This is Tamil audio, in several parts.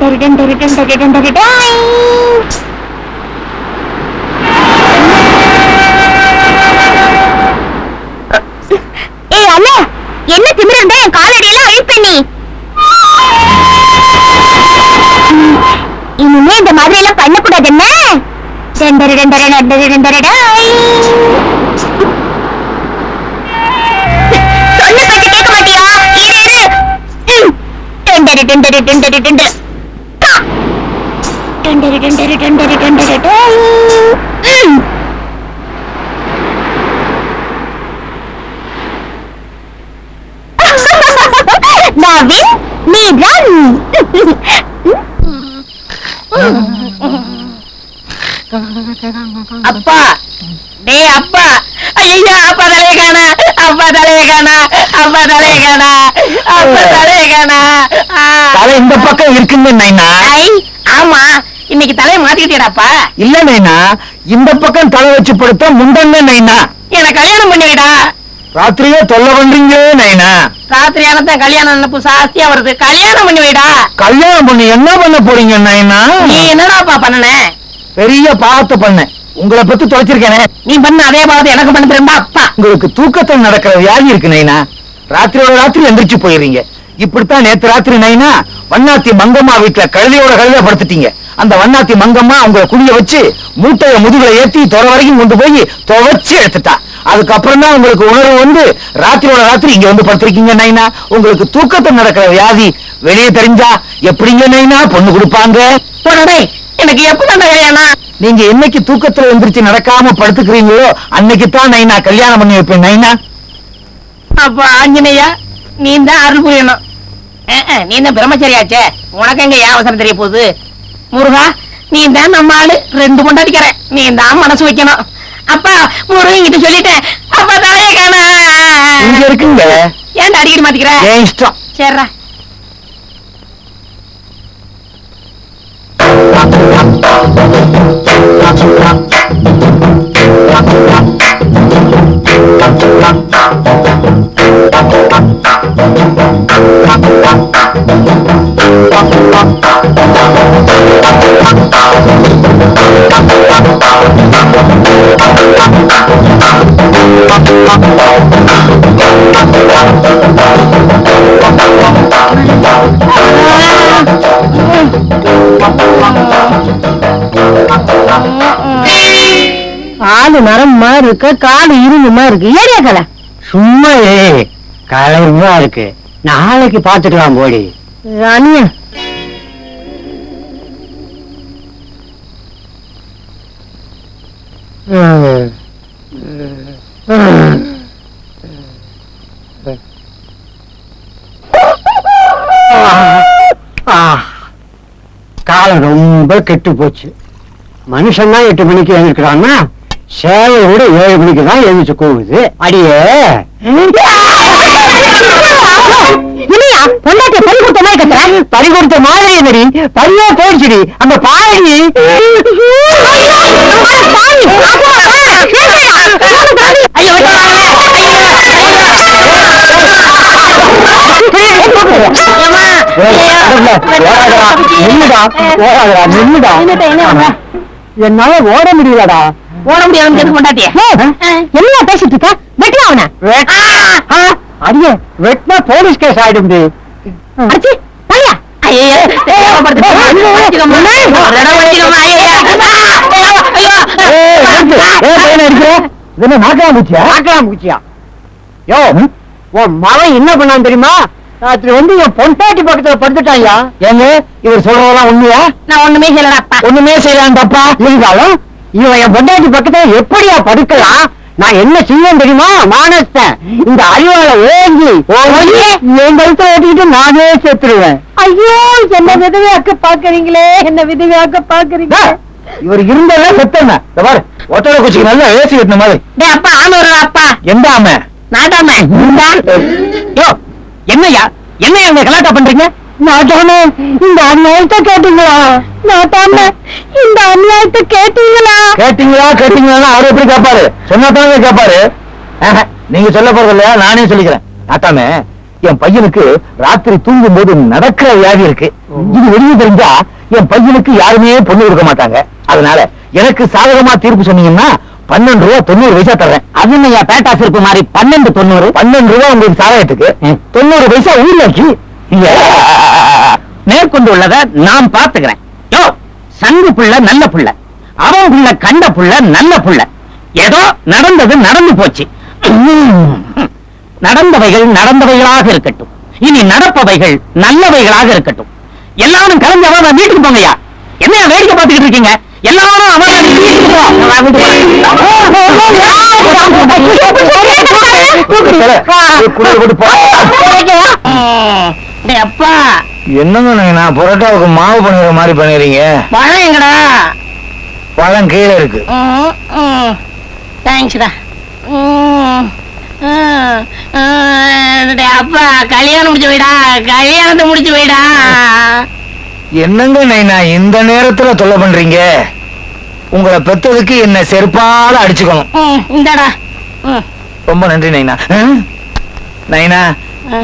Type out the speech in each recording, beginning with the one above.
டன் டன் என்ன திமிரண்டா என் காலடியெல்லாம் வெயிட் பண்ணி இனிமே இந்த மாதிரி எல்லாம் பண்ணக்கூடாது என்ன டெண்டரு டெண்டரு டெண்டரு டாய். சொன்ன பேச்ச கேட்க மாட்டியா இரு இரு டெண்டரு டெண்டரு டெண்டரு கா. டெண்டரு டெண்டரு டெண்டரு டெண்டரு டாய். ம். நான் வின் நீ ரன். அப்பா. டேய் அப்பா. ஐயா அப்பா தலைய காணா. அப்பா தலைய காணா. அப்பா தலைய காணா. அப்பா தலைய காணா. தலை இந்த பக்கம் இருக்குங்க நைனா. ஆமா. இன்னைக்கு தலைய மாத்திக்கிட்டியடாப்பா? இல்ல நைனா இந்த பக்கம் தலை வச்சு படுத்தா முண்டன்னு நைனா. என்ன கல்யாணம் பண்ணிவிடா ராத்திரியே தொல்லை பண்றீங்களே நைனா. ராத்திரி ஆனத்தான் கல்யாணம் நினப்பு சாஸ்தியா வருது. கல்யாணம் பண்ணிவிடா கல்யாணம் பண்ணி என்ன பண்ண போறீங்க நைனா? நீ என்னடாப்பா பண்ணன? பெரிய பாவத்தை பண்ண. உங்களை பத்தி தொலைச்சிருக்கேனே. நீ பண்ண அதே பாவத்தை எனக்கு பண்ண தெரியுமா அப்பா? உங்களுக்கு தூக்கத்தில் நடக்கிற வியாதி இருக்கு நைனா. ராத்திரியோட ராத்திரி எந்திரிச்சு போயிடுறீங்க. இப்படித்தான் நேத்து ராத்திரி நைனா வண்ணாத்தி மங்கம்மா வீட்டுல கழுதையோட கழுதை படுத்துட்டீங்க. அந்த வண்ணாத்தி மங்கம்மா உங்களை குடிய வச்சு மூட்டைய முதுகுல ஏத்தி தொலை வரைக்கும் கொண்டு போய் துவைச்சு எடுத்துட்டா. அதுக்கப்புறம் தான் உங்களுக்கு உணர்வு வந்து ராத்திரியோட ராத்திரி இங்க வந்து படுத்திருக்கீங்க நைனா. உங்களுக்கு தூக்கத்தில் நடக்கிற வியாதி வெளியே தெரிஞ்சா எப்படிங்க நைனா? பொண்ணு கொடுப்பாங்க. எனக்கு எப்ப தான் கல்யாணம்? நீங்க என்னைக்கு தூக்கத்துல எந்திரிச்சு நடக்காம படுத்துக்கிறீங்களோ அன்னைக்கு தான் நைனா கல்யாணம் பண்ணி வைப்பேன் நைனா. அப்பா ஆஞ்சநேயா நீ தான் அருள் புரியணும். நீ தான் பிரம்மச்சரியாச்சே? உனக்கு எங்க ஏன் அவசரம் தெரிய போகுது? முருகா நீ தான் நம்ம ஆளு ரெண்டு கொண்டாடிக்கிற நீ தான் மனசு வைக்கணும். அப்பா முருகன் கிட்ட சொல்லிட்டேன் அப்பா தலைய காணா. இங்க இருக்குங்க. ஏன்டா அடிக்கடி மாத்திக்கிற இஷ்டம். சரிடா காலு மரமா இருக்க காலு இரும்புமா இருக்கு. ஏரியா கலை? சும்மா கலர்வா இருக்கு. நாளைக்கு பாத்துக்கலாம் போடி. ராணியா. காலம் ரொம்ப கெட்டு போச்சு. மனுஷன் தான் எட்டு மணிக்கு எழுந்திருக்கிறான்னா? சேவை கூட ஏழு மணிக்கு தான் எழுந்துச்சு கூவுது அடியே இல்லையா பொண்டாட்டிய பறி கொடுத்த மாதிரி கத்துற பறி கொடுத்த மாதிரி என்னடி பறியா போயிடுச்சுடி அந்த பாடி என்னால ஓட முடியலடா ஓட முடியாது எதுக்கு கொண்டாட்டிய. என்ன பேசிட்டு இருக்க? வெட்டியா அவன? அடியே வெட்டினா போலீஸ் கேஸ் ஆயிடும் அடிச்சு தள்ளியா? ஐயோ யோ உன் மகன் என்ன பண்ணான் தெரியுமா? ராத்திரி வந்து என் பொண்டாட்டி பக்கத்துல படுத்துட்டாயா ஏங்க இவர் சொல்றதெல்லாம் உண்மையா? நான் ஒண்ணுமே செய்யலடாப்பா ஒண்ணுமே செய்யலாம் தப்பா இருந்தாலும் இவன் என் பொண்டாட்டி பக்கத்துல எப்படியா படுக்கலாம்? நான் என்ன செய்வேன் தெரியுமா? மானஸ்தன். இந்த அறிவால ஓங்கி என் கழுத்துல ஓட்டிக்கிட்டு நானே செத்துருவேன். ஐயோ என்ன விதவையாக்க பாக்குறீங்களே என்ன விதவையாக்க பாக்குறீங்க இவர் இருந்ததே செத்தன பாரு ஒட்டடை குச்சிக்கு நல்லா ஏசி கட்டின மாதிரி. டேய் அப்பா ஆனூர் அப்பா. எந்த ஆமை? நாட்டாம யோ என்னய்யா? என்ன அங்க கலாட்டா பண்றீங்க? நாட்டாம இந்த அநியாயத்தை கேட்டீங்களா? நாட்டாம இந்த அநியாயத்தை கேட்டீங்களா? கேட்டீங்களா கேட்டீங்களா அவரு எப்படி கேட்பாரு? சொன்னா தானே கேட்பாரு? ஆஹா, நீங்க சொல்ல போறது இல்லையா? நானே சொல்லிக்கிறேன். நாட்டாமே என் பையனுக்கு ராத்திரி தூங்கும் போது நடக்கிற வியாதி இருக்கு. இது வெளியே தெரிஞ்சா என் பையனுக்கு யாருமே பொண்ணு கொடுக்க மாட்டாங்க. அதனால எனக்கு சாதகமா தீர்ப்பு சொன்னீங்கன்னா பன்னெண்டு ரூபா தொண்ணூறு பைசா தர்றேன். அது என்ன பேட்டா சிறப்பு மாதிரி பன்னெண்டு தொண்ணூறு? பன்னெண்டு ரூபா உங்களுக்கு சாதகத்துக்கு. தொண்ணூறு பைசா ஊர்லாக்கி மேற்கொண்டு உள்ளத நான் பாத்துக்கிறேன் யோ சங்கு புள்ள நல்ல புள்ள அவன் புள்ள கண்ட புள்ள நல்ல புள்ள ஏதோ நடந்தது நடந்து போச்சு நடந்தவைகள் நடந்தவைகளாக இருக்கட்டும் இனி நடப்பவைகள் நல்லவைகளாக இருக்கட்டும் எல்லாரும் கலந்து அவன் வீட்டுக்கு போங்கய்யா என்னையா வேடிக்கை பார்த்துக்கிட்டு இருக்கீங்க எல்லாரும் அவன் வீட்டுக்கு போ. அப்பா. என்னங்க நான் பரோட்டாவுக்கு மாவு பண்ணுற மாதிரி பண்ணிடுறீங்க பழம் எங்கடா? பழம் கீழே இருக்கு. தேங்க்ஸ்டா அப்பா கல்யாணம் முடிச்சு வைடா கல்யாணத்தை முடிச்சு வைடா என்னங்க நைனா இந்த நேரத்துல தொல்லை பண்றீங்க? உங்களை பெத்ததுக்கு என்ன செருப்பால அடிச்சுக்கணும். இந்தாடா. ரொம்ப நன்றி நைனா? நைனா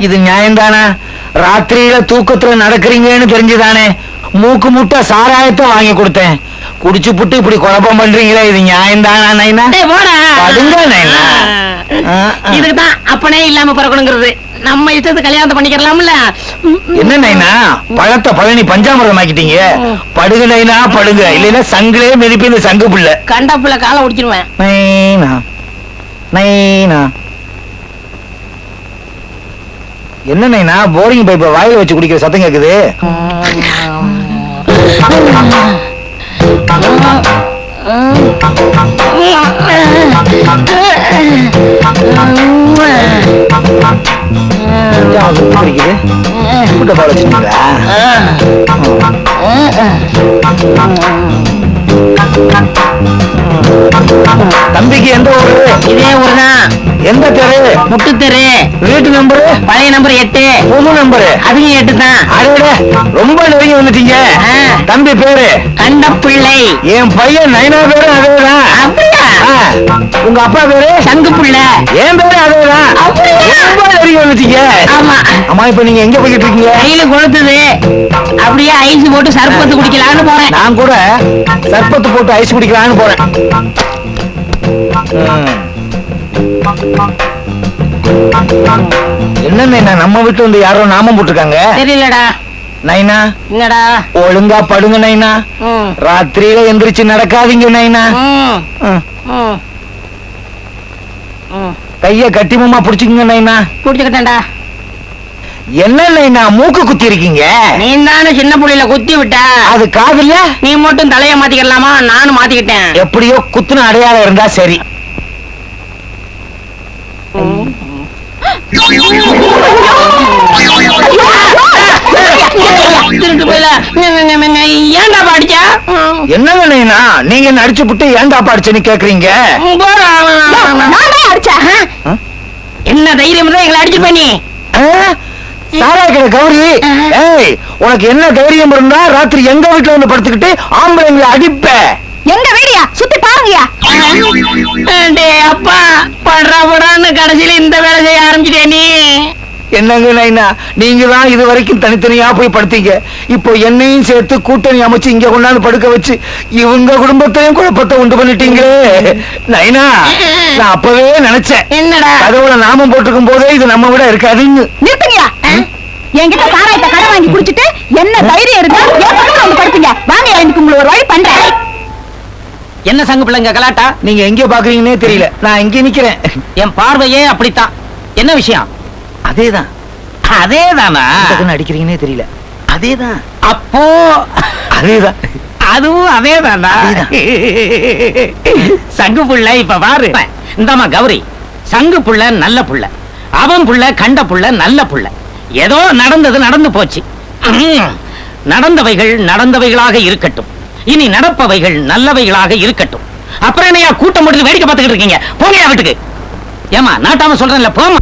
இது நியாயம்தானா? ராத்திரியில தூக்கத்துல நடக்கிறீங்கன்னு தெரிஞ்சுதானே? மூக்கு முட்டை சாராயத்தை வாங்கி கொடுத்தேன். குடிச்சு புட்டு இப்படி குழப்பம் பண்றீங்களே இது நைனா? போடா. படுங்க, நைனா. ஆ, ஆ. இதுக்கு தான் அப்பனே இல்லாம பிறக்கணுங்கிறது. நம்ம இஷ்டத்துக்கு கல்யாணத்தை ம். என்ன நைனா? பழத்தை பழனி பஞ்சாமிரதம் ஆக்கிட்டீங்க படுங்க நைனா படுங்க. இல்லைன்னா சங்கிலே மிதிப்பு இந்த சங்கு புள்ள கண்டா புள்ள காலை ஒடிச்சிருவேன் நைனா நைனா. என்ன போரிங் பைப்பை வாயில வச்சு குடிக்கிற சத்தம் கேக்குது? குடிக்குது? பால் வச்சுட்டீங்களா தம்பிக்கு எந்த ஊரு? இதே ஊர்தான். எந்த தெரு? முட்டு தெரு வீட்டு நம்பரு பழைய நம்பர் எட்டு. புது நம்பரு அதுவும் எட்டு தான் அடடே ரொம்ப நெருங்கி வந்துட்டீங்க. தம்பி பேரு? கண்ட பிள்ளை என் பையன் நைனா பேரு அதேதான். அப்படியா. உங்க அப்பா பேரு? சங்கு புள்ள என் பேரு அதேதான்? ரொம்ப நெருங்கி வந்துட்டீங்க. ஆமா. அம்மா இப்ப நீங்க எங்க போயிட்டு இருக்கீங்க? கையில கொளுத்துது. அப்படியே ஐஸ் போட்டு சர்பத்து குடிக்கலாம்னு போறேன். நான் கூட சர்பத்து போட்டு ஐஸ் குடிக்கலாம்னு போறேன். என்ன நம்ம வீட்டுல வந்து யாரோ நாமம் போட்டிருக்காங்க? தெரியலடா. நைனா? என்னடா? ஒழுங்கா படுங்க நைனா. ராத்திரியில எந்திரிச்சு நடக்காதீங்க நைனா. கைய கட்டிமமா புடிச்சுக்கங்க நைனா. குடிச்சுக்கிட்டேன்டா என்ன நைனா மூக்கு குத்தி இருக்கீங்க? நீ தானே சின்ன புள்ளையில குத்தி விட்ட. அது காதுல நீ மட்டும் தலைய மாத்திக்கலாமா? நானும் மாத்திக்கிட்டேன். எப்படியோ குத்துன அடையாளம் இருந்தா சரி. ஏன்டா படிச்சா என்னங்க நைனா நீங்க என்ன அடிச்சு புட்டு ஏன்டா படிச்சுன்னு கேக்குறீங்க? என்ன தைரியம் தான் எங்களை அடிச்சு பண்ணி கௌரி ஏய் உனக்கு என்ன தைரியம் இருந்தா ராத்திரி எங்க வீட்டுல வந்து படுத்துக்கிட்டு ஆம்பளைங்களை அடிப்ப. எங்க வீடியா? சுத்தி பாருங்கயா டேய் அப்பா படுறா படான்னு கடைசியில இந்த வேலை செய்ய ஆரம்பிச்சிட்டே நீ? என்னங்க நைனா நீங்க தான் இது வரைக்கும் தனித்தனியா போய் படுத்தீங்க. இப்போ என்னையும் சேர்த்து கூட்டணி அமைச்சு இங்க கொண்டாந்து படுக்க வச்சு இவங்க குடும்பத்தையும் குழப்பத்தை உண்டு பண்ணிட்டீங்களே. நைனா நான் அப்பவே நினைச்சேன். என்னடா? கதவுல நாமம் போட்டிருக்கும் போதே இது நம்ம விட இருக்காதுன்னு. நிறுத்துங்கயா என்கிட்ட சாராயத்தை கடை வாங்கி என்ன சங்கு பிள்ளைங்க கலாட்டா? நீங்க எங்க பாக்குறீங்கன்னே தெரியல. நான் இங்க நிக்கிறேன். என் பார்வையே அப்படித்தான். என்ன விஷயம்? அதேதான். அதேதானா? அடிக்கிறீங்கன்னே தெரியல. அதேதான். அப்போ? அதேதான். அதுவும் அதேதானா? சங்கு புள்ள இப்ப பாரு. இந்தாமா கௌரி. சங்கு புள்ள நல்ல புள்ள. அவன் புள்ள கண்ட புள்ள நல்ல புள்ள. ஏதோ நடந்தது நடந்து போச்சு. நடந்தவைகள் நடந்தவைகளாக இருக்கட்டும். இனி நடப்பவைகள் நல்லவைகளாக இருக்கட்டும். அப்புறம் என்னையா கூட்டம் முடிஞ்சு வேடிக்கை பார்த்துக்கிட்டு இருக்கீங்க? போங்கயா வீட்டுக்கு. ஏமா நாட்டாம சொல்றேன்ல போமா